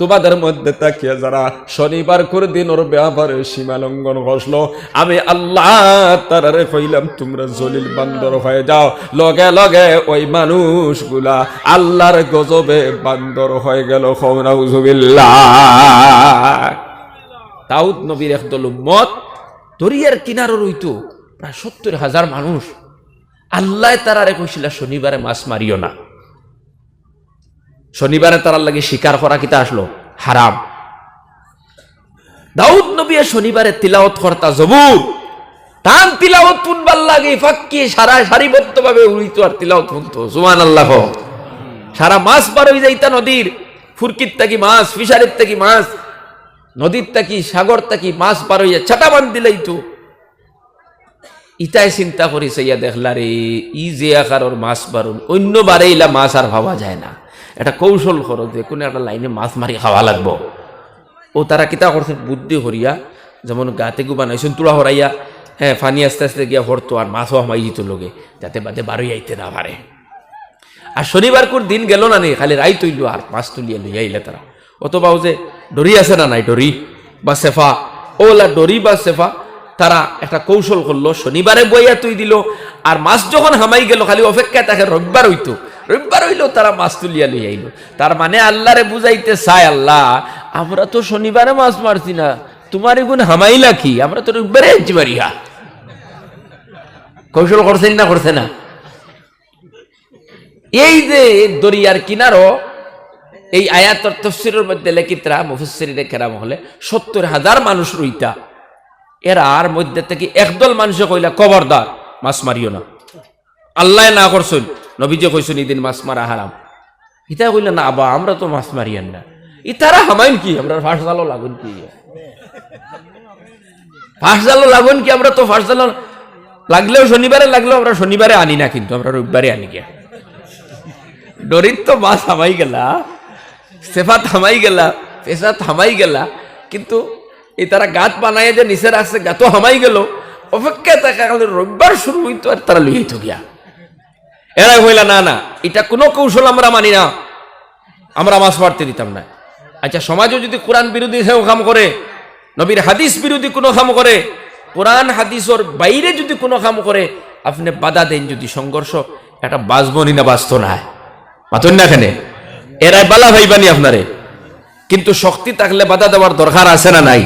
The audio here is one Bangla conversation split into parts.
তোমাদের মধ্যে তাকিয়ে যারা শনিবার করে দিন ওর ব্যাপারে সীমা লঙ্ঘন ঘষলো, আমি আল্লাহ তারারে কইলাম, তোমরা জলিল বান্দর হয়ে যাও। লগে লগে ওই মানুষগুলা আল্লাহর গজবে বান্দর হয়ে গেল দাউদ নবীর একদল উম্মত, দরিয়ার কিনারও রইতো প্রায় সত্তর হাজার মানুষ। আল্লাহ তারারে কইছিল, শনিবারে মাছ মারিও না। শনিবারে তারার লাগে শিকার করা কিতা আসলো? হারাম। দাউদ নবী শনিবারে তিলাওত করতা জবুর। টান তিলাওত শুনবার লাগে ফাঁকি, সারা সারিবদ্ধ ভাবে উড়িত আর তিলাওত শুনতো। সুমান আল্লাহ সারা মাছ পার হয়ে যাইতা নদীর। ফুরকির থাকি মাছ, ফিশারির থাকি মাছ, নদীর থাকি, সাগর থাকি মাছ পার হইয়া ছাটা বান দিলেই তো ইটাই চিন্তা করিছে ইয়া দেখলা রে, ই যে আকারর মাছ বারুন অন্য বারে ইলা মাছ আর ভাবা যায় না। এটা কৌশল করো যে, কোনো একটা লাইনে মাছ মারি খাওয়া লাগবো। ও তারা কিতা করছে বুদ্ধি হরিয়া যেমন গাতে গু বানাইছেন তুলা হরাইয়া হ্যাঁ ফানি আস্তে আস্তে গিয়া হরতো আর মাছও হামাই দিত লোকে যাতে বাদে বারোই আইতে না পারে আর শনিবার কোর দিন গেল না নেই খালি রাই তুইল আর মাছ তুলিয়া লইয়া আইলে তারা অথবা ও যে ডরি আছে না নাই ডরি বা সেফা ওলা ডরি বা সেফা তারা একটা কৌশল করল, শনিবারে বইয়া তুই দিল, আর মাছ যখন হামাই গেল, খালি অপেক্ষায় তাকে রবিবার হইতো। রবিবার হইল তারা মাছ তুলিয়া লই আইলো। তার মানে আল্লাহরে বুঝাইতে চায় আল্লাহ, আমরা তো শনিবারে মাছ মারছি না, তোমার এগুন হামাইলা কি? আমরা তো রবিবারে আনছি পারিয়া কৌশল করছেন না করছে না? এই যে দরিয়ার কিনারও এই আয়াতর তফসিরের মধ্যে লেখিতরা মুফসিরে কেরাম হলে সত্তর হাজার মানুষ রইতা। এরা আর মধ্যে থেকে একদল মানুষে কইলা, কবরদার, মাছ মারিও না। আল্লাহ না করছেন, নবীজে কইছেন ইদিন মাছ মারা হারাম। ইতা কইলা, না আবা আমরা তো মাছ মারিয়ান না। ইতারা হামাইন কি, আমরা ফাঁস জালো লাগুন কি? ফাঁস জালো লাগুন কি, আমরা তো ফাঁস জালো লাগলেও শনিবারে লাগলেও আমরা শনিবারে আনি না কিন্তু, আমরা রবিবারে আনি গিয়া। ডরিত তো মাছ হামাই গেলা সেফা থামাই গেলা পেশা থামাই গেলা, কিন্তু এই তারা গাত বানায় যে নিচে রাখছে গাতো হামাই গেল। অপেক্ষা থাকা কালে রবিবার শুরু হইতো আর তারা লুই হইতো গিয়া। এরাই হইলা, না না, এটা কোনো কৌশল আমরা মানি না। আমরা মাছ মারতে দিতাম না। আচ্ছা সমাজও যদি কোরআন বিরোধী কাম করে, নবীর হাদিস বিরোধী কোনো কাম করে, কোরআন হাদিসর বাইরে যদি কোনো কাম করে, আপনি বাধা দেন যদি সংঘর্ষ একটা বাঁচবনি না, বাঁচত না। মাতন না এখানে এরাই বালা ভাইবানি আপনারে। কিন্তু শক্তি থাকলে বাধা দেওয়ার দরকার আছে না নাই?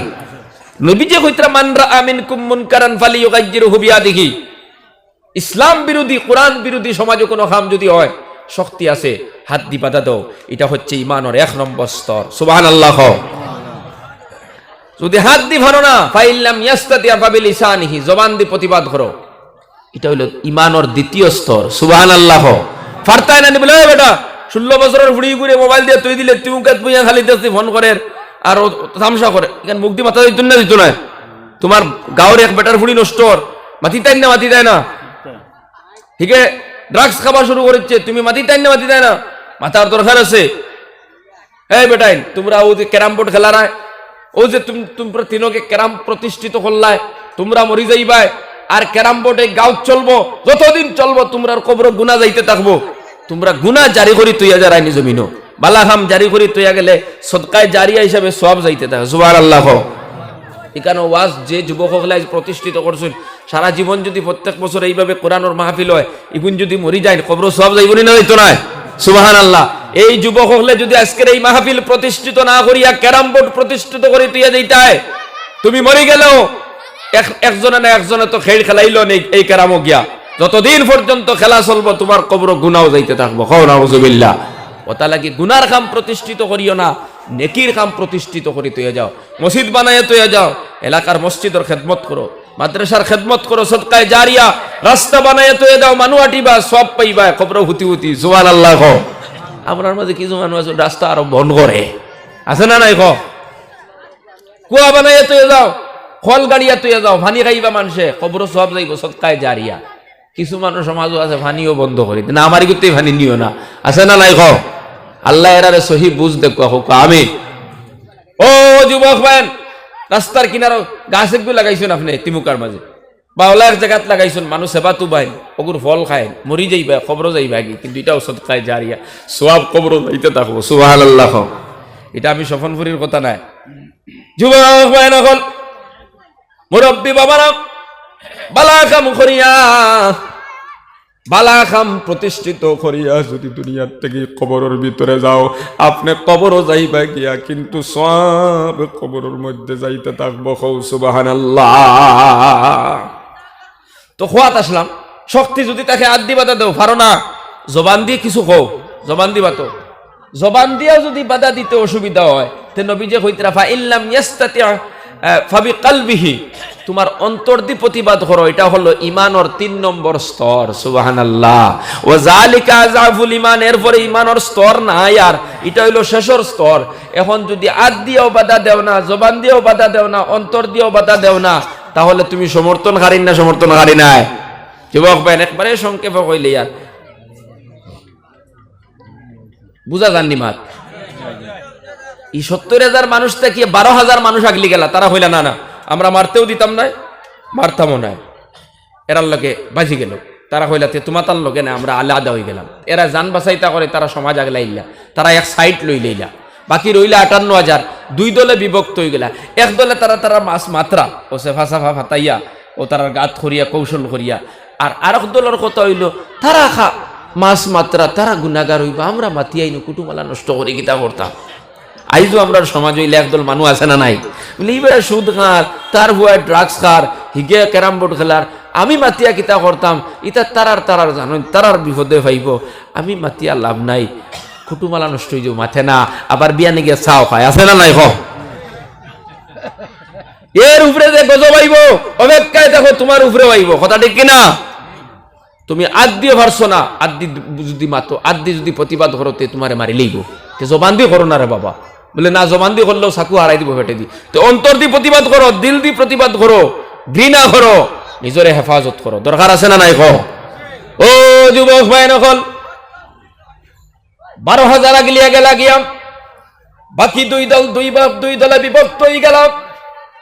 নবীজে কইতরা মানরা আমিন কুম্মুন কারান ফালি ইউগাইজিরু বিয়াদিহি। ইসলাম বিরোধী, কোরআন বিরোধী সমাজে কোনো কাম যদি হয়, শক্তি আছে, হাত দি বাধা দাও। এটা হচ্ছে ইমানের এক নম্বর স্তর। সুবহানাল্লাহ। যদি হাত দি ভালো না, ফাইল্লাম ইয়াস্তাতিয়া ফাবিল ইসানিহি জবান দি প্রতিবাদ করো। এটা হইল ইমানের দ্বিতীয় স্তর। সুবহানাল্লাহ। ফারতায় না বলে বেটা, ষোলো বছরের ফুড়ি ঘুরে মোবাইল দিয়ে তুই দিলে, তুই মুখে তুই খালি ফোন করে আর তামসা করে। এখানে মুখ মাথা দিত না দিত না। তোমার গাঁয়ের এক বেটার ফুড়ি নষ্ট মাতি তাই না, মাতি দেয় না। ঠিক ড্রাগস খাবার শুরু করেছে, তুমি মাতি তাই না, মাতি দেয় না। মাথার দরকার আছে। এই বেটাই তোমরা ও যে ক্যারাম বোর্ড খেলা না ও যে তুমি তোমরা তিনকে ক্যারাম প্রতিষ্ঠিত করলায় তোমরা মরি যাইবাই আর ক্যারাম বোর্ডে গাঁও চলবো, যতদিন চলবো তোমরা কবর গুনা যাইতে থাকব। তোমরা গুনা জারি করি তুইয়া যারাই নিজ মিনো বালাহাম জারি করি তুইয়া গেলে সদকায় জারিয়া হিসাবে সব যাইতে থাকে সুবার আল্লাহ এখানে ওয়াজ যে যুবক হলে প্রতিষ্ঠিত করছেন, সারা জীবন যদি প্রত্যেক বছর এইভাবে কোরআনোর মাহফিল হয় ইগুন যদি মরি যায় কবর সব যাইবনি না হইতো নয় সুবাহান আল্লাহ এই যুবক হলে যদি আজকের এই মাহফিল প্রতিষ্ঠিত না করিয়া ক্যারাম বোর্ড প্রতিষ্ঠিত করে তুইয়া দিইতায় তুমি মরি গেলেও এক- একজনে না একজনে তো খেল খেলাইলো নেই এই ক্যারামও গিয়া। যতদিন পর্যন্ত খেলা চলবো, তোমার কবর গুনাও যাইতে থাকব। খাওয়া ও তাহলে কি গুনার কাম প্রতিষ্ঠিত করিও না, নেকির কাম প্রতিষ্ঠিত করি তুই যাও। মসজিদ বানায় তুই যাও, এলাকার মসজিদের খেদমত করো, মাদ্রাসার খেদমত করো, সদকায় জারিয়া, রাস্তা বানায় তুই যাও মানু আটিবা সব পাইবা খবর হুতি হুতি জোয়ান আল্লাহ খ আপনার কিছু মানুষ আছে, রাস্তা আরও বন্ধ করে। আছে না নাই খ কুয়া বানাইয়া তুই যাও ফল গাড়িয়া তুই যাও, ভানি খাইবা মানুষে খবর সব যাইব সৎকায় জারিয়া। কিছু মানুষ সমাজও আছে, ভানিও বন্ধ করি না, আমার গুতেই ভানি নিও না। আছে না নাই খ আল্লাহ এরারে সহি বুঝ দেখো, হোক আমি ও যুবক ভাই রাস্তার কিনারো গাছ একটু লাগাইছেন আপনি, তিমুকার মাঝে। বাউলা এক জায়গাত লাগাইছুন, মানুষ সেবা তু বাইন অগুর ফল খায় মরি যাইবা খবর যাইবা কি, কিন্তু এটা ওষুধ খায় জারিয়া, সোয়াব খবর যাইতে থাকব সুবাহ আল্লাহ এটা আমি সফনপুরির কথা নাই। যুবক ভাই নকল মুরব্বী বাবারা বালা কাম করিয়া বালা খাম প্রতিষ্ঠিত করিয়া যদি দুনিয়ার থেকে কবরের ভিতরে যাও, আপনি কবরও যাইবা গিয়া, কিন্তু সব কবরের মধ্যে যাইতে থাকব সুবাহান তো খোয়াত আসলাম। শক্তি যদি তাকে আদি বাধা দেও, পারো না। জবান দিয়ে কিছু কও, জবান দিবা তো। জবান দিয়াও যদি বাধা দিতে অসুবিধা হয়, তে নবী যে হইতরা ফা ইল্লাম ইয়াস্তাতি ফাবি কালবিহি। তোমার অন্তর দি প্রতিবাদ করো, এটা হলো ইমানর তিন নম্বর স্তর সুবাহান আল্লাহ ও জালিকা আজাফুল ইমান এরপরে ইমানর স্তর নাই আর, এটা হইল শেষর স্তর। এখন যদি আদ দিয়েও বাধা দেও না, জবান দিয়েও বাধা দেও না, অন্তর দিয়েও বাধা দেও না, তাহলে তুমি সমর্থনকারী না সমর্থনকারী নাই। যুবক ভাই একবারে সংক্ষেপে কইলে ইয়ার। বুঝা যাননি মাত? এই সত্তর হাজার মানুষ থেকে বারো হাজার মানুষ আগলি গেলা, তারা হইলা না না। আমরা মারতেও দিতাম নাই, মারতামও নাই। এরার লোকে বাজি গেল। তারা হইলা তে তোমার তার লোকে না, আমরা আলাদা হয়ে গেলাম। এরা যান বাসাইতা করে, তারা সমাজ আগলা ইল্লা তারা এক সাইড লই লইলা। বাকি রইলা আটান্ন হাজার। দুই দলে বিভক্ত হয়ে গেলা। এক দলে তারা তারা মাছ মাত্রা, ও সেফা সাফা ফাতাইয়া, ও তারা গাত করিয়া কৌশল করিয়া আর আরেক দলের কথা হইল, তারা খা, মাছ মাত্রা, তারা গুণাগার হইবা, আমরা মাতিয়াইনু কুটুমালা নষ্ট করে, গীতা করতাম। আইজও আমরা সমাজ হইলে একদল মানুষ আছে না নাই? বলে, এইবারে সুদ খার, তার হুয়ায় ড্রাগস খার, হিগে ক্যারাম বোর্ড খেলার, আমি মাতিয়া কিতা করতাম, ইতা তারার তারার জানো তারার বিপদে ভাইব আমি মাতিয়া লাভ নাই। কুটুমালা নষ্ট হয়ে যাও মাথে না। আবার বিয়া নিগে চাও খায়, আছে না নাই হ এর উপরে যে গজব আইব, অপেক্ষায় দেখো তোমার উপরে আইব, কথা ঠিক কিনা? তুমি আদ পারছ না আদি যদি মাতো আদি যদি প্রতিবাদ করতে তোমারে মারি লইব। জবান দিয়ে করো না রে বাবা। বলে, না জমান দিয়ে করলেও সাকু হারাই দিব, ফেটে দি। তো অন্তর দিয়ে প্রতিবাদ করো, দিল দি প্রতিবাদ করো, ঘৃণা করো, নিজরে হেফাজত করো। দরকার আছে না নাই কো ও যুবক ভাই নকল বারো হাজার আগলিয়া গেলা গিয়াম, বাকি দুই দল, দুই বাপ, দুই দলে বিভক্ত হয়ে গেলাম।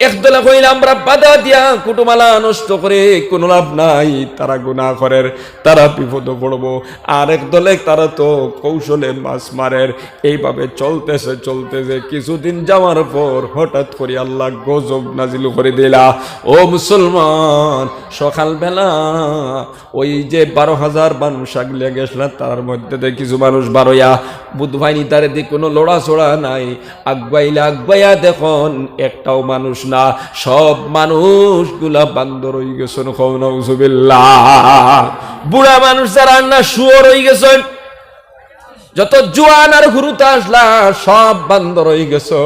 এক দলে কইলে আমরা বাধা দিয়া কুটুমালা নষ্ট করে কোনো লাভ নাই। তারা গুণা করের, তারা বিপদ পড়ব। আর এক দলে তারা তো কৌশলে মাছ মারের। এইভাবে চলতেছে চলতেছে। কিছুদিন যাওয়ার পর হঠাৎ করে আল্লাহ গজব নাজিল করে দিলা। ও মুসলমান, সকালবেলা ওই যে বারো হাজার মানুষ আগলে গেছিল তার মধ্যে কিছু মানুষ বারোয়া বুধবাইনি তার দিকে কোনো লড়াচড়া নাই। আগুয়াইলে আগুয়াইয়া দেখুন, একটাও মানুষ না, সব মানুষগুলা বান্দর হয়ে গেছেন বুড়া মানুষ যারা না শুয়োর হয়ে গেছেন, যত জোয়ান আর হুরুতা আসলা, সব বান্দর হয়ে গেছে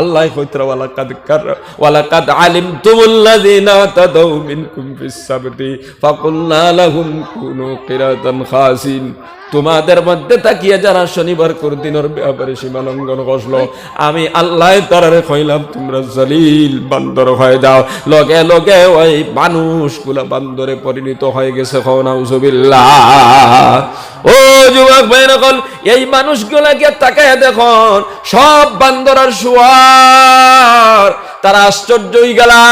আল্লাহ কইতরা ওয়ালা কার ওয়ালা কাদ আলিমতুমুল্লাযিনা তাদাউ মিনকুম ফিস সাবতি লাহুম কুনু কিরাতান খাসিন। তোমাদের মধ্যে তাকিয়ে যারা শনিবার দিনের ব্যাপারে সীমা লঙ্ঘন করল, আমি আল্লাহ তারারে কইলাম, তোমরা জলিল বান্দর হয়ে যাও। লগে লগে ওই মানুষগুলা বান্দরে পরিণত হয়ে গেছে খনাউজুবিল্লাহ ও যুবক ভাই রকম এই মানুষগুলাকে তাকায় দেখুন সব বান্দরার শুয়ার তারা আশ্চর্যই গেলা।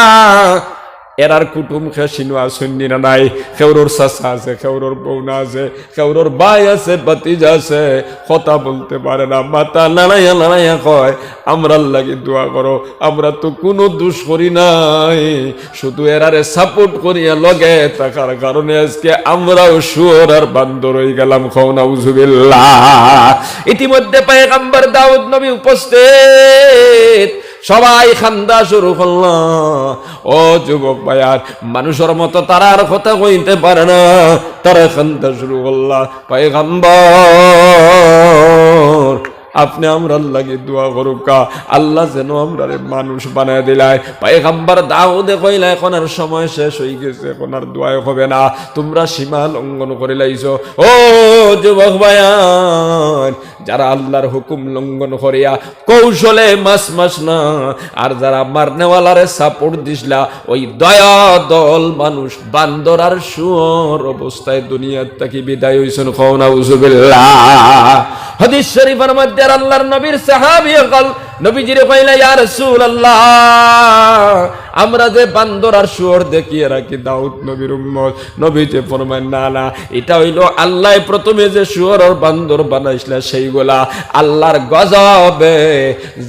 এরার কুটুম খে সিনুয়া শুননি না নাই, খেউরোর চাচা আছে, খেউরোর বৌনা আছে, খেউরোর ভাই আছে বাতিজা আছে। কথা বলতে পারে না, মাতা নাড়াইয়া নাড়াইয়া কয় আমরা লাগি দোয়া করো, আমরা তো কোনো দোষ করি নাই। শুধু এরারে সাপোর্ট করিয়া লগে থাকার কারণে আজকে আমরাও সুর আর বান্দর হয়ে গেলাম খৌনা উজুবিল্লাহ ইতিমধ্যে পায়গাম্বার দাউদ নবী উপস্থিত। সবাই খান্দা শুরু করল। ও যুবক ভাইয়ার, মানুষের মতো তারা আর কথা কইতে পারে না। তারা খান্দা শুরু করলা। পায়গাম্বর। আপনি আমরা লাগে দোয়া করুকা আল্লাহ যেন আমরা মানুষ বানায় দিলাই পায়গাম্বার দাউদে কইলা, এখন আর সময় শেষ হয়ে গেছে, এখন আর দোয়াই হবে না। তোমরা সীমা লঙ্ঘন করে লাইছো। ও যুবক ভাইয়ান যারা আল্লাহর হুকুম লঙ্ঘন করিয়া কৌশলে মাস মাস না, আর যারা মারনেওয়ালারে সাপোর্ট দিসলা, ওই দয়া দল মানুষ বান্দর আর সুর অবস্থায় দুনিয়ার থেকে বিদায় হইছেন খৌনা উজুবিল্লাহ হাদিস শরীফের মধ্যে আল্লাহর নবীর সাহাবী নবীজিরে কইলা, ইয়া রাসূলুল্লাহ, আমরা যে বান্দর আর শুয়োর দেখিয়ে রাখি, দাউদ নবীর উম্মত। ফরমান না না, এটা প্রথমে যে আর বান্দর বানাইছিল, সেইগুলা আল্লাহর গজবে।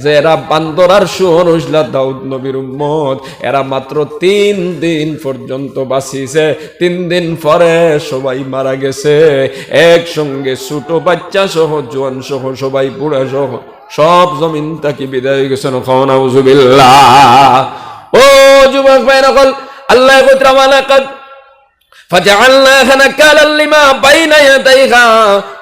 যে এরা বান্দর আর শুয়োর হইছিল, দাউদ নবীর উম্মত, এরা মাত্র তিন দিন পর্যন্ত বাঁচিছে। তিন দিন পরে সবাই মারা গেছে। একসঙ্গে ছোট বাচ্চা সহ জোয়ান সহ সবাই বুড়া সহ সব জমিন তাকে বিদায় গেছেন খাওয়ানা উজুবিল্লাহ ও যুবক ভাই নকল আল্লাহ কুতরামালাকাত فجعلناها نكالا لما بين يديها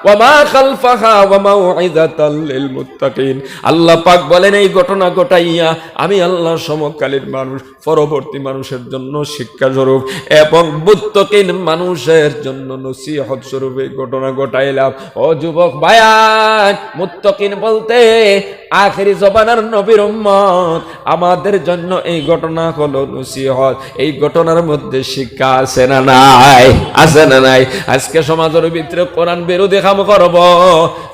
وما خلفها وموعظة للمتقين আল্লাহ পাক বলেন এই ঘটনা ঘটাইয়া আমি আল্লাহ সমকালীন মানুষ পরবর্তী মানুষের জন্য শিক্ষা স্বরূপ এবং মুত্তকিন মানুষের জন্য নসিহত স্বরূপ এই ঘটনা ঘটাইলাম ও যুবক ভাইয়ান মুত্তকিন বলতে আখেরি জবানার নবীর উম্মত আমাদের জন্য এই ঘটনা হলো নসিহত এই ঘটনার মধ্যে শিক্ষা আছে না নাই, আছে না নাই? আজকে সমাজের ভিতরে কোরআন বিরোধী কাম করব,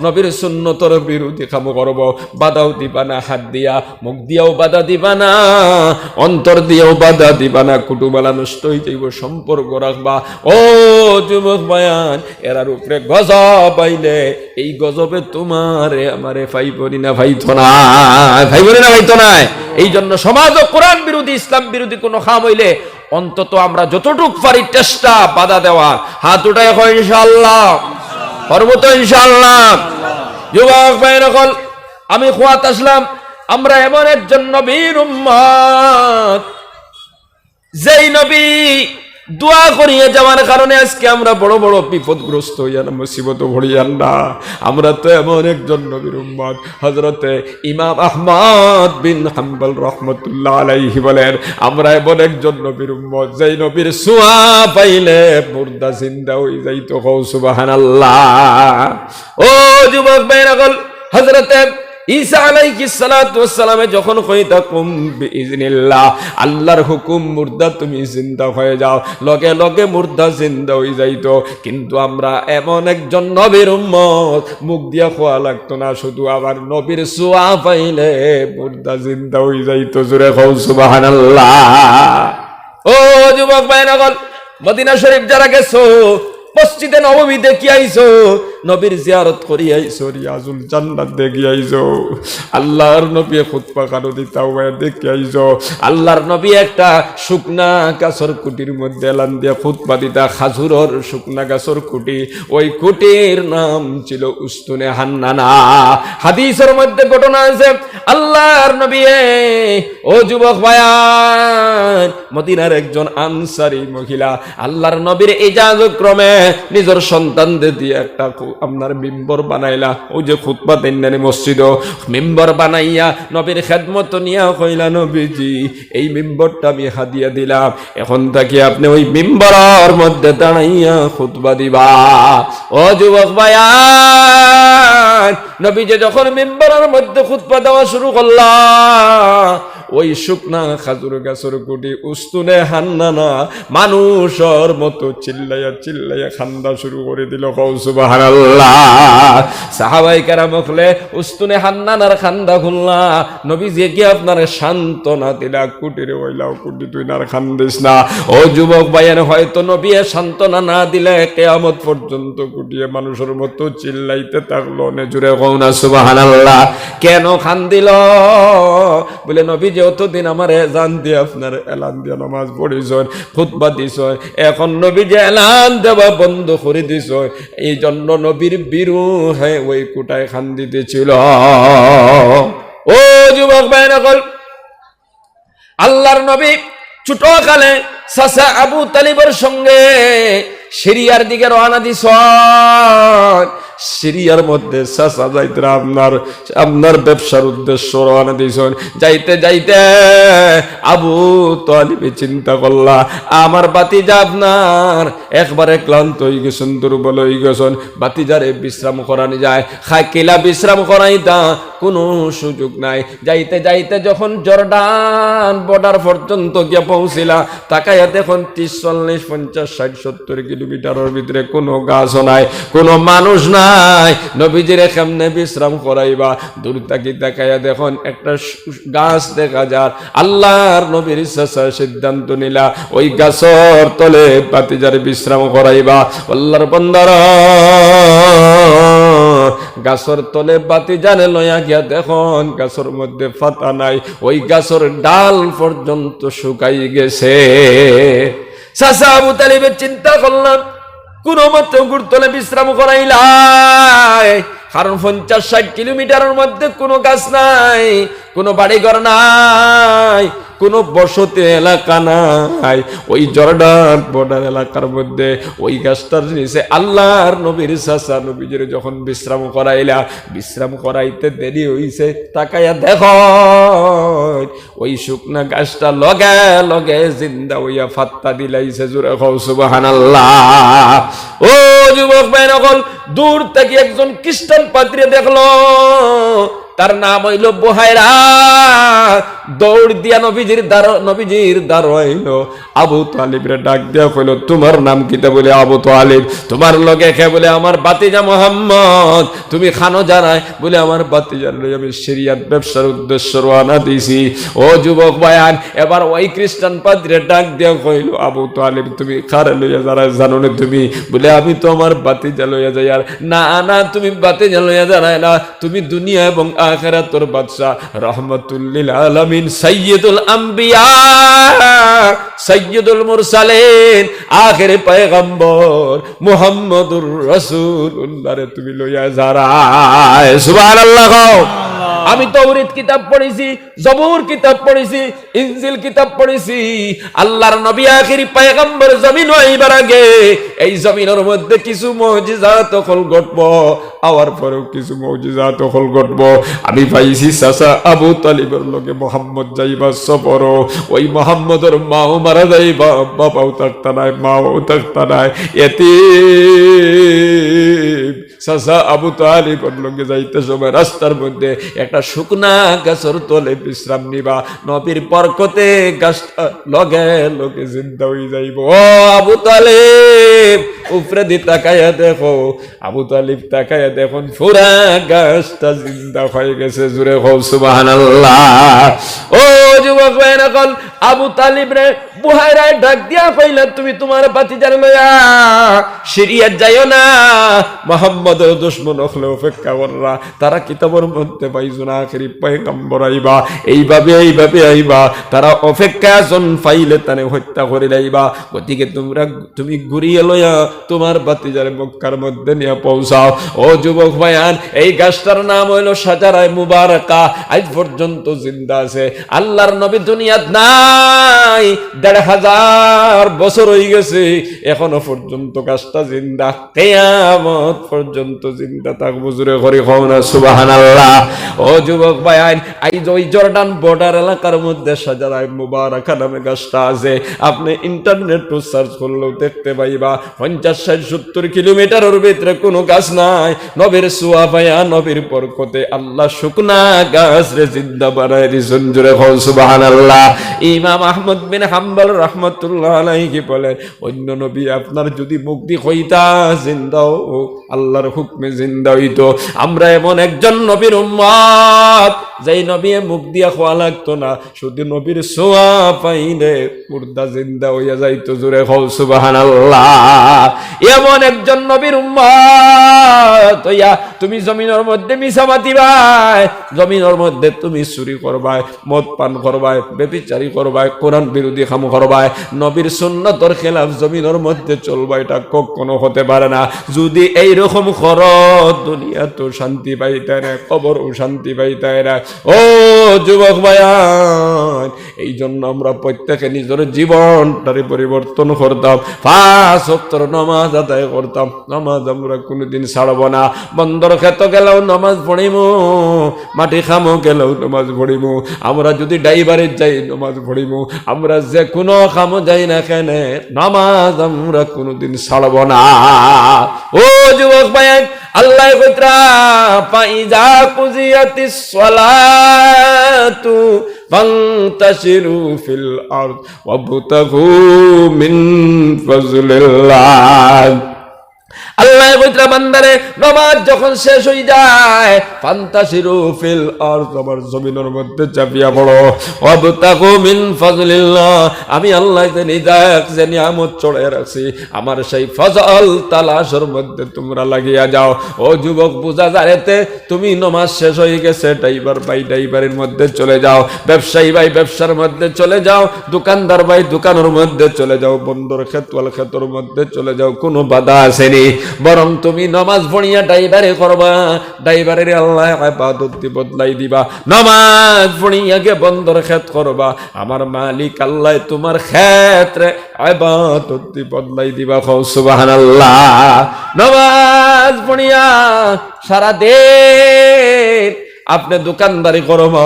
নবীর সুন্নতর বিরোধী কাম করব। বাধাও দিবা না, হাত দিয়া, মুখ দিয়াও বাধা দিবা না, অন্তর দিয়েও বাধা দিবা না, কুটুবালা নষ্ট হয়ে যাইব, সম্পর্ক রাখবা। ও যুবক বয়ান, এরার উপরে গজব আইলে, এই গজবে তোমারে, আমারে ফাইবরি না ফাইতো না ফাইবরি না ফাইতো না। এই জন্য সমাজ ও কোরআন বিরোধী, ইসলাম বিরোধী কোনো খাম হইলে অন্তত আমরা যতটুক পারি চেষ্টা, বাধা দেওয়ার হাত উঠাই হয় ইনশাল্লাহ পর্বত ইনশাল্লাহ যুবক ভাই নকল আমি খোয়াত আসলাম, আমরা এমন একজন নবীর উম্মত। যেই নবী দোয়া করিয়ে যাওয়ার কারণে আজকে আমরা বড় বড় বিপদগ্রস্ত হইয়া না মুসিবত ভরিয়ান না। আমরা তো এমন একজন নবীর উম্মত হজরতে ইমাম আহমদ বিন হাম্বল রহমতুল্লাহ আলাইহি বলেন, আমরা এমন একজন নবীর উম্মত, যেই নবীর সুয়া পাইলে মুর্দা জিন্দা হয়ে যাইতো হৌ সুবহানাল্লাহ। ও যুবক বেরাগল হজরতে ঈসা আলাইহিস সালাতু ওয়াসসালামে যখন কইতা কুম বিইজনিল্লাহ আল্লাহর হুকুম মুর্দা, তুমি জিন্দা হয়ে যাও। লগে লগে মুর্দা জিন্দা হয়ে যাইতো। কিন্তু আমরা এমন একজন নবীর উম্মত, মুখ দিয়া খোয়া লাগতো না, শুধু আবার নবীর সোয়া পাইলে মুর্দা জিন্দা হয়ে যাইতো। জুরে কও, সুবহানাল্লাহ। ও যুবক ভাইনগর মদিনা শরীফ যারা গেছো মসজিদে নবমী দেখি আইছো, নবীর জিয়ারত করি আইছো, রিয়াজুল জান্নাত দেখি আইছো, আল্লাহর নবী খুতবা কারও দিতাও দেখি আইছো, আল্লাহর নবী একটা শুকনা গাছর কুটির মধ্যে এলান দিয়া খুতবা দিতা খাজুরর শুকনা গাছর কুটি, ওই কুটির নাম ছিল উস্তুনে হান্নানা। হাদিসের মধ্যে ঘটনা আছে, আল্লাহর নবী ও যুবক ভাইয়ান, মদিনার একজন আনসারী মহিলা, আল্লাহর নবীর ইজাজ ক্রমে নিজের সন্তানদের দিয়ে একটা আপনার মিম্বর বানাইলা। ওই যে খুতবা দেন মসজিদ মিম্বর বানাইয়া নবীর খেদমত নিয়া কইলা, নবীজি, এই মিম্বরটা আমি হাদিয়া দিলাম। এখন থেকে আপনি ওই মিম্বরের মধ্যে দাঁড়াইয়া খুতবা দিবা। ও যুবক ভাইয়ান নবী যে যখন মিম্বরের মধ্যে খুতবা দেওয়া শুরু করলা ওই শুকনা খাজুর গাছের কুটি উস্তুনে হান্নানা, মানুষের মতো চিল্লাইয়া চিল্লাইয়া খান্দা শুরু করে দিল উস্তুনে হান্নানার খান্দা খুললা নবী যে কি আপনার সান্ত্বনা দিলা? কুটিরে ওইলাও কুটি তুই না খান্দিস না। ও যুবক হয়তো নবী সান্ত্বনা না দিলে কেয়ামত পর্যন্ত কুটিয়ে মানুষের মতো চিল্লাইতে থাকল। নে জুড়ে কৌনা সুবাহান্লাহ কেন খান দিল বলে নবী যে অতদিন আমার এজান দিয়ে আপনার এলান দিয়ে নামাজ পড়িস খুতবা দিস এখন নবী যে এলান দেওয়া বন্ধ করে দিস এই জন্য নবীর বিরু হ্যাঁ ওই কুটায় খান দিতেছিল। ও যুবক ভাই নকল আল্লাহর নবী ছোট কালে সাসা আবু তালিবের সঙ্গে সিরিয়ার দিকে রওনা দিস সিরিয়ার মধ্যে সাসা যাইতে আপনার আপনার ব্যবসার উদ্দেশ্য রওনা দিয়েছেন। যাইতে যাইতে, আবু তালিবে চিন্তা করলা, আমার বাতিজা আপনার একবারে ক্লান্ত হয়ে গেছেন, দুর্বল হয়ে গেছেন। বাতিজারে বিশ্রাম করানি যায়, খাকিলা বিশ্রাম করাইতা কোনো সুযোগ নাই। যাইতে যাইতে যখন জর্ডান বর্ডার পর্যন্ত গিয়ে পৌঁছিলা, তাকাইয়া দেখুন তিরিশ চল্লিশ পঞ্চাশ, ষাট, সত্তর কিলোমিটারের ভিতরে কোনো গাছও নাই, কোনো মানুষ নাই। নাই। নবীজিরে কেমনে বিশ্রাম করাইবা। দূর তাকি তাকাইয়া দেখুন, একটা গাছ দেখা যার। আল্লাহর নবীর ইচ্ছা সিদ্ধান্ত নিলা। ওই গাছর তলে বাতিজার বিশ্রাম করাইবা। আল্লাহর বন্দার, গাছর তলে বাতি জানে লইয়া গিয়া দেখুন, গাছর মধ্যে ফাতা নাই। ওই গাছর ডাল পর্যন্ত শুকাই গেছে। চিন্তা করলাম কোন মতো গুরতলে বিশ্রাম করাইলাই। কারণ পঞ্চাশ ষাট কিলোমিটারের মধ্যে কোনো গাছ নাই, কোনো বাড়িঘর নাই, কোনো বসতি এলাকা নাই। ওই জর্ডান বর্ডার এলাকার মধ্যে ওই গাছটার নিচে আল্লাহর নবীর চাচা নবীজির যখন বিশ্রাম করাইলা, বিশ্রাম করাইতে দেরি হইছে, তাকাইয়া দেখ। ওই শুকনা গাছটা লগে লগে জিন্দা হইয়া ফাত্তা দিলাইছে জোরে খাও সুবাহান ও যুবক ভাই দূর থেকে একজন খ্রিস্টান পাত্রী দেখল। তার নাম হইল বোহাইরা। দৌড় দিয়া নবীজির দ্বার নবীজির দ্বার হইল। আবু তালিবরে ডাক দিয়া কইল, তোমার নাম কিতা বলে, আবু তালিব। তোমার লগে খে বলে, আমার বাতিজা মোহাম্মদ। তুমি খানো জানাই? বলে, আমার বাতিজার লই আমি সিরিয়াত ব্যবসার উদ্দেশ্য রওনা দিছি ও যুবক বায়ান, এবার ওই খ্রিস্টান পাদ্রে ডাক দিয়া কইল, আবু তালিব, তুমি খারে লইয়া যারা জানো না তুমি? বলে, আমি তো আমার বাতিজা লইয়া যাই, আর না না, তুমি বাতিজা লইয়া জানাই না। তুমি দুনিয়া এবং আখেরাতর বাদশাহ রহমতুল্লিল আলমিন সৈয়দুল আম্বিয়া সৈয়দুল মুরসালেন, আখের পয়গম্বর মুহাম্মদুর রাসূলুল্লাহরে তুমি লইয়া যারায় সুবহানাল্লাহ আমি তৌরিত কিতাব পড়েছি, জবুর কিতাব পড়েছি, ইনজিল কিতাব পড়েছি। আল্লাহর নবী আখিরি পয়গম্বর জমিন হইবার আগে। এই জমিনের মধ্যে কিছু মুজিজাত তখন ঘটবো, আওয়ার পরেও কিছু মুজিজাত তখন ঘটবো। আমি পাইছি চাচা আবু তালিবের লগে মোহাম্মদ যাইবা সফর। ওই মোহাম্মদের মাও মারা যাইবা, বাবাও থাকতা নাই, মাও থাকতা নাই। এতে চাচা আবু তালিবের লগে যাইতে সময় রাস্তার মধ্যে একটা শুকনা গাছের তোলে বিশ্রাম নিবা। নবীর পরকতে গাছটা লগে লগে জিন্দা হয়ে যাইব। ও আবু তালিব! উপরে দি তাকাইয়া দেখো, আবু তালিব তাকাইয়া দেখুন পুরা গাছটা জিন্দা হয়ে গেছে জুড়ে হো সুবহানাল্লাহ। ও যুবক ভাইরা কল আবু তালিব রে বুহাইরায় ডাক দিয়া কইলা তুমি তোমার বাতিজার লইয়া সিরিয়াত যাইও না। মোহাম্মদের দুশ্মন হলে অপেক্ষা কররা। তারা কিতাবের মধ্যে পাইছো না, আখেরি পয়গম্বর আইবা। এইভাবে এইভাবে আইবা। তারা অপেক্ষা জন পাইলে তানে হত্যা করে লাইবা। গতিকে তোমরা, তুমি ঘুরিয়ে লইয়া তোমার বাতিজারে মক্কার মধ্যে নিয়ে পৌঁছাও। ও যুবক ভাইয়ান, এই গাছটার নাম হইল সাজারায় মুবারকা। আজ পর্যন্ত জিন্দা আছে। আল্লাহর নবী দুনিয়াত নাই। দেড় হাজার বছর হয়ে গেছে। এখনও পর্যন্ত গাছটা জিন্দা। কেয়ামত পর্যন্ত জিন্দা থাকব জুড়ে করি হও না সুবাহান আল্লাহ ও যুবক ভাইয়ান, আইজ ওই জর্ডান বর্ডার এলাকার মধ্যে সাজারায় মুবারকা নামে গাছটা আছে। আপনি ইন্টারনেট টু সার্চ করলেও দেখতে পাইবা। পঞ্চাশ ষাট, সত্তর কিলোমিটারের ভিতরে কোনো গাছ নাই। নবীর সুয়া পায়া আল্লাহ শুকনা গাছ রে জিন্দা আল্লাহ ইমাম আহমদ বিন হাম্বল রহমতুল্লাহ আলাইহি বলেন, অন্য নবী আপনার যদি মুক্তি হইতা জিন্দাও আল্লাহর হুকমে জিন্দা হইতো। আমরা এমন একজন নবীর উম্মত যেই নবী মুখ দিয়া খোয়া লাগতো না, শুধু নবীর সোয়া পাইলে মুর্দা জিন্দা হইয়া যাইতো জুড়ে হল সুবাহান এমন একজন নবীর উম্মত তুমি জমিনের মধ্যে মিশা মাতিবাই জমিনের মধ্যে তুমি চুরি করবাই, মদ পান করবাই বেপিচারি করবাই, কোরআন বিরোধী খাম করবাই, নবীর সুন্নতর খেলাফ জমিনের মধ্যে চলবা, এটা কখনো হতে পারে না। যদি এইরকম কর দুনিয়া তো শান্তি পাইতে না কবর শান্তি পাইতে না। ও যুবক ভাইয়ান, এই জন্য আমরা প্রত্যেকে নিজের জীবনটারে পরিবর্তন করতাম। পাঁচ সত্তর নামাজ আদায় করতাম। নামাজ আমরা কোনোদিন ছাড়ব না। বন্দর ক্ষেত গেলেও নামাজ পড়িমু, মাটি খামো গেলেও নামাজ পড়িমু। আমরা যদি ড্রাইভারে যাই, নামাজ পড়িমু। আমরা যে কোনো খামো যাই না কেন, নামাজ আমরা কোনোদিন ছাড়ব না। ও যুবক ভাইয়ান আল্লাহ কইত্রা পাইজা কুজিয়াতিস সলাতু ফান্তাশিরু ফিল আরদ ওয়াবতাগু মিন ফাজলিল্লাহ। আল্লাহ কইতরা বান্দারে নামাজ যখন শেষ হয়ে যায়, ফান্তাসিরু ফিল আর তোমার জমিনের মধ্যে চাপিয়া পড়ো। ওয়াবতাকু মিন ফাজলিল্লাহ, আমি আল্লাহ যে নিদাক যে নিয়ামত চড়ে রাখছি। আমার সেই ফজল তালাশের মধ্যে তোমরা লাগিয়া যাও। ও যুবক, বুঝা যারেতে তুমি নমাজ শেষ হয়ে গেছে, ড্রাইভার ভাই ড্রাইভারের মধ্যে চলে যাও। ব্যবসায়ী ভাই ব্যবসার মধ্যে চলে যাও। দোকানদার ভাই দোকানের মধ্যে চলে যাও। বন্দর ক্ষেত্রাল ক্ষেত্রের মধ্যে চলে যাও। কোনো বাধা আসেনি। বরং তুমি নমাজ পড়িয়া ড্রাইভারে করবা, ড্রাইভারের আল্লাহ আবাদত বদলাই দিবা। নমাজ পড়িয়াকে বন্দর খেত করবা। আমার মালিক আল্লাহ তোমার ক্ষেত্রে আবাদত বদলাই দিবা। খাও সুবহানাল্লাহ। নমাজ পড়িয়া সারা দিন আপনি দোকানদারি করবা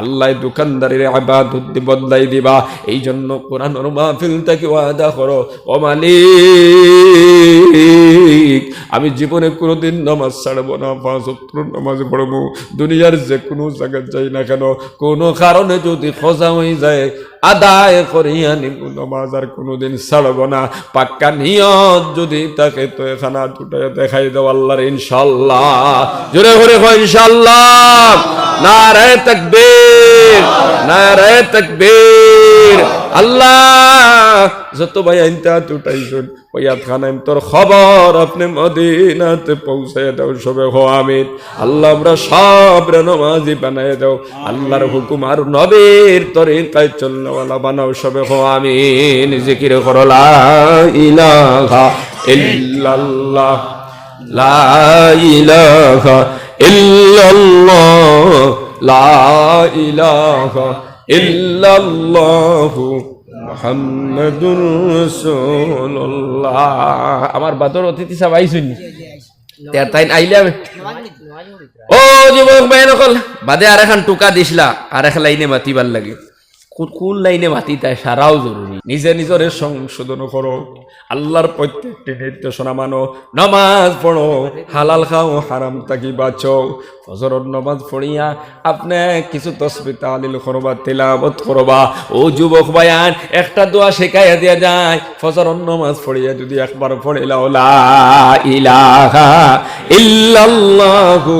আল্লাহ দোকানদারির আবাদত দি বদলাই দিবা। এই জন্য কোরআন মাহফিল থেকে ওয়াদা করো, ও মালিক, আমি জীবনে কোনোদিন নামাজ ছাড়বো না, পাঁচ নামাজ পড়ব। দুনিয়ার যে কোনো জায়গায় যাই না কেন, কোনো কারণে যদি খোঁজা হয়ে যায়, আদায় করিয়া নিব। নামাজ আর কোনোদিন ছাড়ব না। পাক্কা নিয়ত যদি তাকে তো এখানে দুটাই দেখাই দেও আল্লাহর ইনশাল্লাহ জোরে ঘুরে হয় ইনশাল্লাহ নারে তকবীর নারে তকবীর। আল্লাহ, যত ভাই আইনতা দুটাইছুন ওয়াত খানাইম তোর খবর আপনি মদিনাতে পৌঁছে দাও, সবে হো আমিন। আল্লাহ, আমরা সব নমাজি বানায় দাও। আল্লাহর হুকুম আর নবীর তরিকায় চলনেওয়ালা বানাও, সবে হো আমিন। জিকির করো, লা ইলাহা ইল্লাল্লাহ। লা ইলাহা ইল্লাল্লাহ লা ইলাহা ইল্লাল্লাহু মুহাম্মাদুর রাসূলুল্লাহ। আমার বাদর অতিথি সব আইছুন তার তাই আইলে আমি ও যুবক নকল বাদে আর এখন টুকা দিছিলা আর এক লাইনে মাতিবার লাগে। কোন লাইনে মাতি তাই সারাও জরুরি। নিজে নিজরে সংশোধন করো। আল্লাহর প্রত্যেকটি নির্দেশনা মানো। নামাজ পড়ো, হালাল খাও, হারাম তাকি বাঁচো। ফজরত নমাজ পড়িয়া আপনি কিছু তসবি তালিল করবা তেলাবত করবা। ও যুবক বায়ান, একটা দোয়া শেখাইয়া দিয়া যায়। ফজরত নামাজ পড়িয়া যদি একবার পড়িলাও লা ইলাহা ইল্লাল্লাহু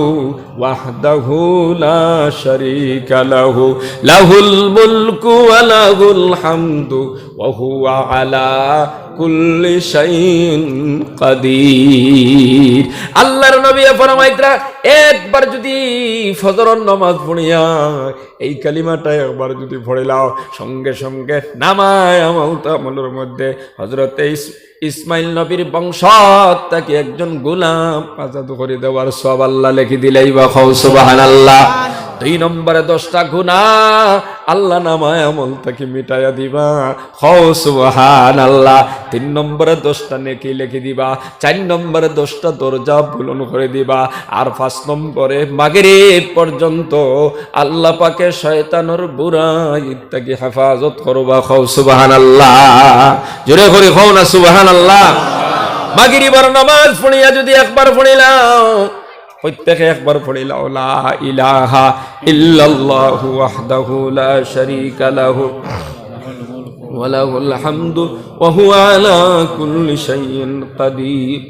ওয়াহদাহু লা শারীকা লাহু লাহুল মুলকু ওয়া লাহুল হামদু ওয়া হুয়া আলা কুল্লি শাইন কাদির। আল্লাহর নবী একবার যদি ফজরের নামাজ পড়িয়া এই কালিমাটা একবার যদি পড়ে লাও সঙ্গে সঙ্গে নামায় আমাউত আমলের মধ্যে হজরতে ইসমাইল নবীর বংশ তাকে একজন গোলাম আজাদ করে দেওয়ার সব আল্লাহ লেখি দিলাই বা খাও আল্লাহ দুই নম্বরে দশটা গুণা আল্লাহ নামায় আমল তাকে মিটাইয়া দিবা। সুবাহান আল্লাহ তিন নম্বরে দশটা নেকি লিখে দিবা। চার নম্বরে দশটা দরজা পূরণ করে দিবা। আর পাঁচ নম্বরে মাগরে পর্যন্ত আল্লাহ পাকে শয়তানোর বুড়া ইত্যাদি হেফাজত করবা। খাও সুবাহান আল্লাহ জোরে করে খাও না সুবাহান আল্লাহ মাগিরি বার নামাজ পড়িয়া যদি একবার পড়িলাম প্রত্যেকে একবার পড়িলাম লা ইলাহা ইল্লাল্লাহু ওয়াহদাহু লা শারীকা লাহু وله الحمد وهو على كل شيء قدير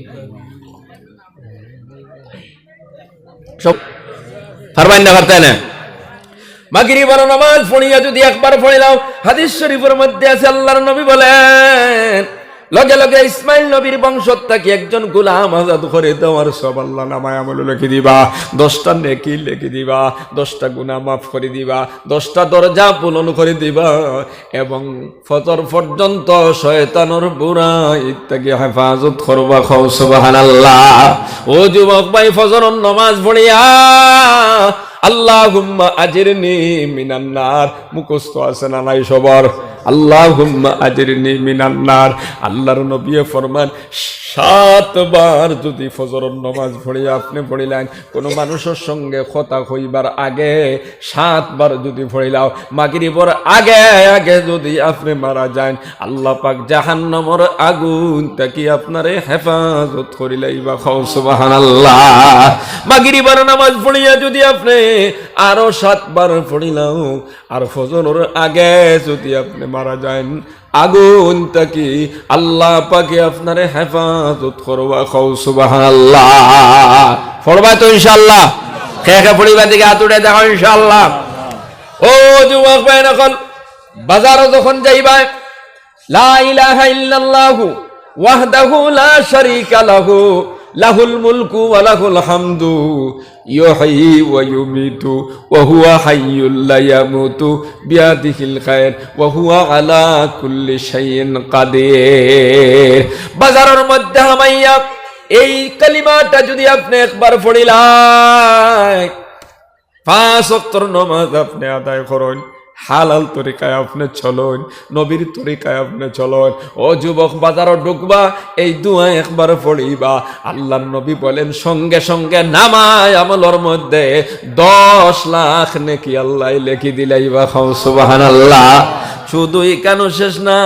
সব ফারমাইন না করতে না মাগরি বড় নামাজ পড়িয়া যদি একবার পড়িলাম হাদিস শরীফের মধ্যে আছে আল্লাহর নবী বলেন লগে লগে ইসমাইল নবীর বংশ থাকি একজন গোলাম আজাদ করে দেওয়ার সব আল্লাহ নামায় আমল লিখে দিবা। দশটা নেকি লিখে দিবা, দশটা গুণা মাফ করে দিবা, দশটা দরজা পূরণ করে দিবা এবং ফজর পর্যন্ত শয়তানোর বুড়া ইত্যাদি হেফাজত করবা। খাও সুবহানাল্লাহ। ও যুবক ভাই, ফজরের নামাজ পড়িয়া আল্লাহুম্মা আজিরনি মিনান্নার। মুখস্থ আছে না নাই সবার? আল্লাহুম্মা আজিরনি মিনান্নার আল্লাহর নবী ফরমান, সাতবার যদি ফজরের নামাজ পড়ে আপনি পড়িলেন, কোনো মানুষের সঙ্গে কথা হইবার আগে সাতবার যদি পড়িলাও মাগরিবর আগে আগে যদি আপনি মারা যান, আল্লাহ পাক জাহান্নামর আগুন তাকি আপনারে হেফাজত করিলাই বা খাও সুবহানাল্লাহ। মাগরিবার নামাজ পড়িয়া যদি আপনি আরও সাতবার পড়িলাম, আর ফজরের আগে যদি আপনি মারা যান। আগুন তাকি আল্লাহ পাকে আপনারে হেফাজত করবা খাও সুবহানাল্লাহ। পড়বা তো ইনশাআল্লাহ। খেয়ে পড়িবা দিকে হাত উঠে দেখো ইনশাআল্লাহ। ও যুবক ভাই নকল বাজারও যখন যাইবা, লা ইলাহা ইল্লাল্লাহু ওয়াহদাহু লা শারীকা লাহু লাহুল মুলকু ওয়া লাহুল হামদু, ইউহয়ি ওয়া ইউমিতু, ওয়া হুয়া হাইয়ুল লা ইয়ামুতু বিয়াদিহিল খায়র, ওয়া হুয়া আলা কুল্লি শাইইন কাদির। বাজারের মধ্যে হামাইয়া এই কালিমাটা যদি আপনি একবার পড়িলাই পাঁচ অক্তর নমাজ আপনি আদায় করুন। হালাল তরিকায় আপনি চলন, নবীর তরিকায় আপনি চলন। ও যুবক বাজারও ঢুকবা, এই দুয়া একবার পড়িবা। আল্লাহ নবী বলেন, সঙ্গে সঙ্গে নামায় আমলর মধ্যে দশ লাখ নাকি আল্লাহ লেখি দিলাইবা খাও সুবাহান আল্লাহ শুধুই কেন শেষ না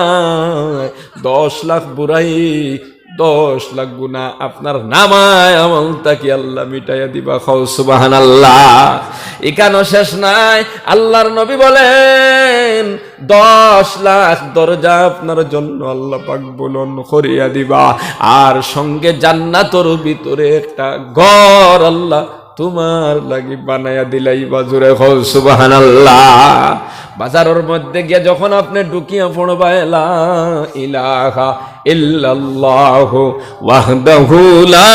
দশ লাখ বুড়াই দশ লাখ গুণা আপনার নামায় আমল তাকি আল্লাহ মিটাইয়া দিবা? খাও সুবাহান আল্লাহ এখানেও শেষ নাই। আল্লাহর নবী বলেন, দশ লাখ দরজা আপনার জন্য আল্লাহ পাক বলন করিয়া দিবা। আর সঙ্গে জান্নাতর ভিতরে একটা ঘর আল্লাহ তোমার লাগি বানাইয়া দিলাই বাজুরে হল সুবাহান আল্লাহ বাজারের মধ্যে গিয়ে যখন আপনি ঢুকিয়া পড়বা লা ইলাহা ইল্লাল্লাহ ওয়াহদাহু লা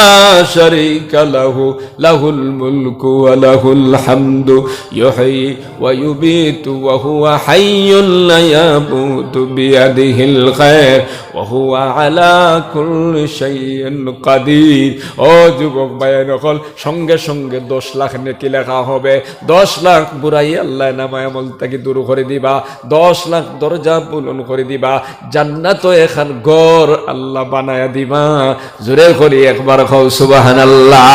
শারীকা লাহু, লাহুল মুলকু ওয়া লাহুল হামদু, ইউহয়ি ওয়া ইউমিতু ওয়া হুয়া হাইয়ুল লা ইয়ামুতু বিয়াদিহিল খায়র ওয়া আলা কুল্লি শাইইন কাদির। ও যুবক ভাই নকল সঙ্গে সঙ্গে দশ লাখ নেকি লেখা হবে। দশ লাখ বুড়াই আল্লাহ নামায় আমল তাকে দূর করে দিবা। দশ লাখ দরজা পূরণ করে দিবা। জান্নাত এখান গড় আল্লাহ বানায়া দিবা। জোরে করি একবার খাও সুবাহান আল্লাহ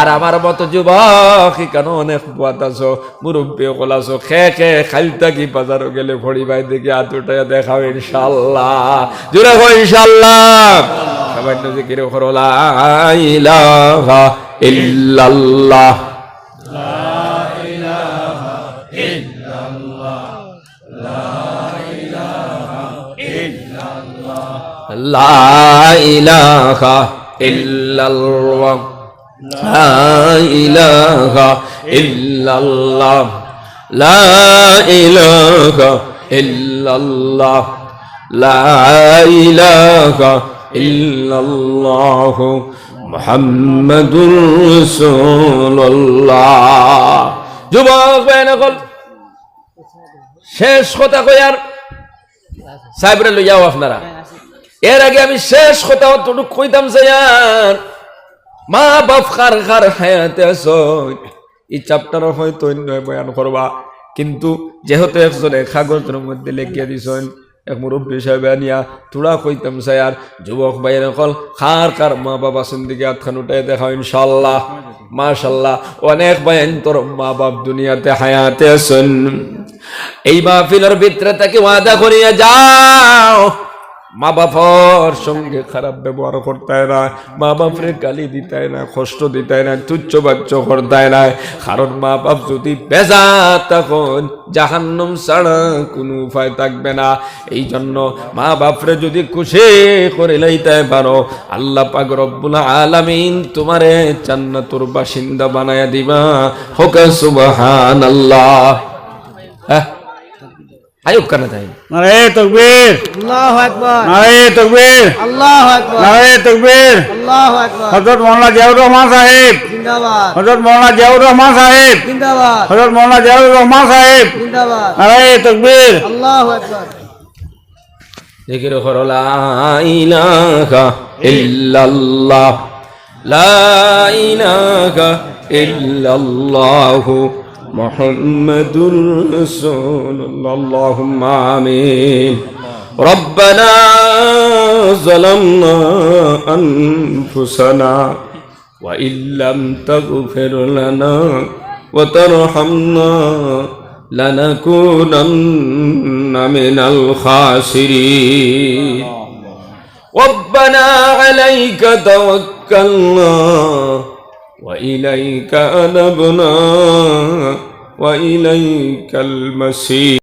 আর আমার মতো যুবক কেন অনেক বাত আছো? মুরব্বী কল আছো? খে খে খাইলতা কি বাজারও গেলে ভরি ভাই দেখি আতুটায় দেখাও ইনশাল্লাহ জোরে কো ইনশাল্লাহ সবাই জিকির করো, লা ইল্লাল্লাহ। لا إله إلا الله لا إله إلا الله لا إله إلا الله لا إله إلا الله محمد رسول الله যুবক বেনকল শেষ কথা কই আর সাহেবরে লইয়াও আপনারা এর আগে আমি শেষ কথা অতটুক কইতাম যে আর মা বাপ খার খার হায়াতে আছো? এই চ্যাপ্টার হয়তো অন্য বয়ান করবা, কিন্তু যেহেতু একজনে কাগজের মধ্যে লেখিয়া দিছেন, এক মুরব্বী সাহেব আনিয়া তোরা কইতাম স্যার যুবক ভাইয়ের কল খার কার মা বাবা সিন্দিকে আতখান উঠাই দেখাও ইনশাল্লাহ মাশাল্লাহ অনেক ভাইয়েন তোর মা বাপ দুনিয়াতে হায়াতে আছেন। এই মাহফিলের ভিতরে তাকে ওয়াদা করিয়া যাও। মা বাবার সঙ্গে খারাপ ব্যবহার করতে না, মা বাপরে গালি দিতে না, কষ্ট দিতে না, তুচ্ছ বাচ্চ করতে না। কারণ মা বাপ যদি বেজা তখন জাহান্নম ছাড়া কোনো উপায় থাকবে না। এই জন্য মা বাপরে যদি খুশি করে লইতে পারো, আল্লাহ পাক রব্বুল আলামিন তোমারে জান্নাতুর বাসিন্দা বানায়া দিবা। হোক সুবহান আল্লাহ হ্যাঁ? আয়ুব কানা তাই নারে তকবীর। আল্লাহু আকবার। নারে তকবীর। আল্লাহু আকবার। নারে তকবীর। আল্লাহু আকবার। হযরত মাওলানা জিয়াউর রহমান সাহেব। জিন্দাবাদ। হযরত মাওলানা জিয়াউর রহমান সাহেব। জিন্দাবাদ। হযরত মাওলানা জিয়াউর রহমান সাহেব। জিন্দাবাদ। নারে তকবীর। আল্লাহু আকবার। জিকির করো লা ইলাহা ইল্লাল্লাহ। লা ইলাহা ইল্লাল্লাহু محمد رسول الله اللهم آمين ربنا ظلمنا أنفسنا وإن لم تغفر لنا وترحمنا لنكونن من الخاسرين ربنا عليك توكلنا وإليك أنبنا وإليك المسير